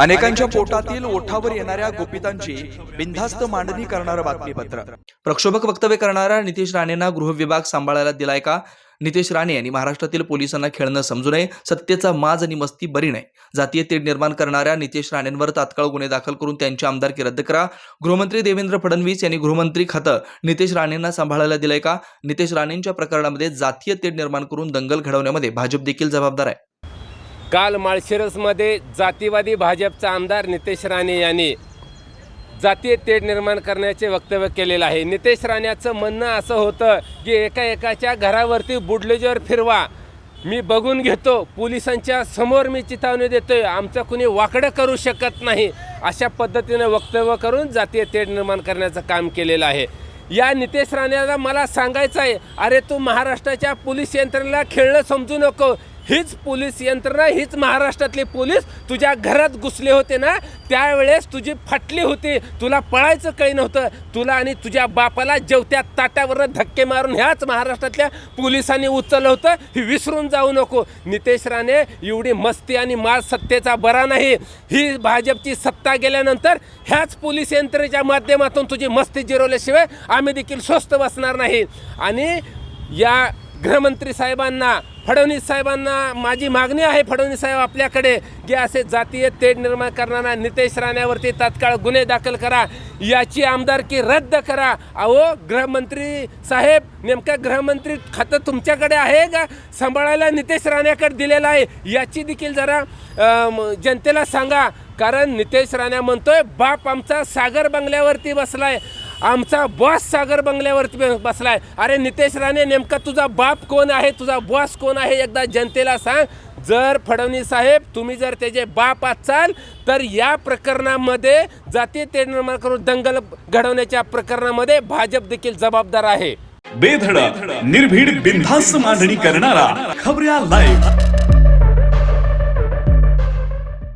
अनेकांच्या पोटातील ओठावर येणाऱ्या गोपितांची बिनधास्त मांडणी करणारं बातमीपत्र. प्रक्षोभक वक्तव्य करणाऱ्या नितेश राणेंना गृहविभाग सांभाळायला दिलाय का? नितेश राणे यांनी महाराष्ट्रातील पोलिसांना खेळणं समजू नये सत्तेचा माज आणि मस्ती बरी नाही जातीय तेढ निर्माण करणाऱ्या नितेश राणेंवर तात्काळ गुन्हे दाखल करून त्यांची आमदारकी रद्द करा. गृहमंत्री देवेंद्र फडणवीस यांनी गृहमंत्री खातं नितेश राणेंना सांभाळायला दिलंय का? नितेश राणेंच्या प्रकरणामध्ये जातीय तेढ निर्माण करून दंगल घडवण्यामध्ये भाजप देखील जबाबदार आहे. काल माळशिरसमध्ये जातीवादी भाजपचा आमदार नितेश राणे यांनी जातीय तेढ निर्माण करण्याचे वक्तव्य केलेलं आहे. नितेश राण्याचं म्हणणं असं होतं की एका एकाच्या घरावरती बुडलेजर फिरवा. मी बघून घेतो पोलिसांच्या समोर मी चिथावणी देतोय आमचं कुणी वाकडं करू शकत नाही अशा पद्धतीनं वक्तव्य करून जातीय तेढ निर्माण करण्याचं काम केलेलं आहे. या नितेश राणेला मला सांगायचं आहे अरे तू महाराष्ट्राच्या पोलीस यंत्रणेला खेळणं समजू नको हीच पोलीस यंत्रणा हीच महाराष्ट्रातले पोलीस तुझ्या घरात घुसले होते ना त्यावेळेस तुझी फाटली होती. तुला पळायचं काही नव्हतं. तुला आणि तुझ्या बापाला जेवत्या ताटावर धक्के मारून ह्याच महाराष्ट्रातल्या पोलिसांनी उचललं होतं. हे विसरून जाऊ नको. नितेश राणे एवढी मस्ती आणि माज सत्तेचा बरा नाही. ही भाजपची सत्ता गेल्यानंतर ह्याच पोलीस यंत्रणेच्या माध्यमातून तुझी मस्ती जिरवल्याशिवाय आम्ही देखील स्वस्त बसणार नाही. आणि या गृहमंत्री साहेबांना फडणवीस साहेबांना माझी मागणी आहे फडणवीस साहेब आपल्याकडे. जे असे जातीय तेढ निर्माण करणारा नितेश राण्यावरती तात्काळ गुन्हे दाखल करा. याची आमदारकी रद्द करा. अहो गृहमंत्री साहेब नेमकं गृहमंत्री खातं तुमच्याकडे आहे का? सांभाळायला नितेश राण्याकडे दिलेलं आहे. याची देखील जरा जनतेला सांगा. कारण नितेश राणा म्हणतोय बाप आमचा सागर बंगल्यावरती बसलाय. आमचा बॉस सागर बंगल्यावरती बसलाय. अरे नितेश राणे नेमका तुझा बाप कोण आहे? तुझा बॉस कोण आहे? एकदा जनतेला सांग. जर फडणवीस साहेब तुम्ही जर त्याचे बाप असाल तर या प्रकरणामध्ये जाती ते निर्माण करून दंगल घडवण्याच्या प्रकरणामध्ये भाजप देखील जबाबदार आहे. बेधडक निर्भीड बिनधास्त मांडणी करणारा खबऱ्या लाईव्ह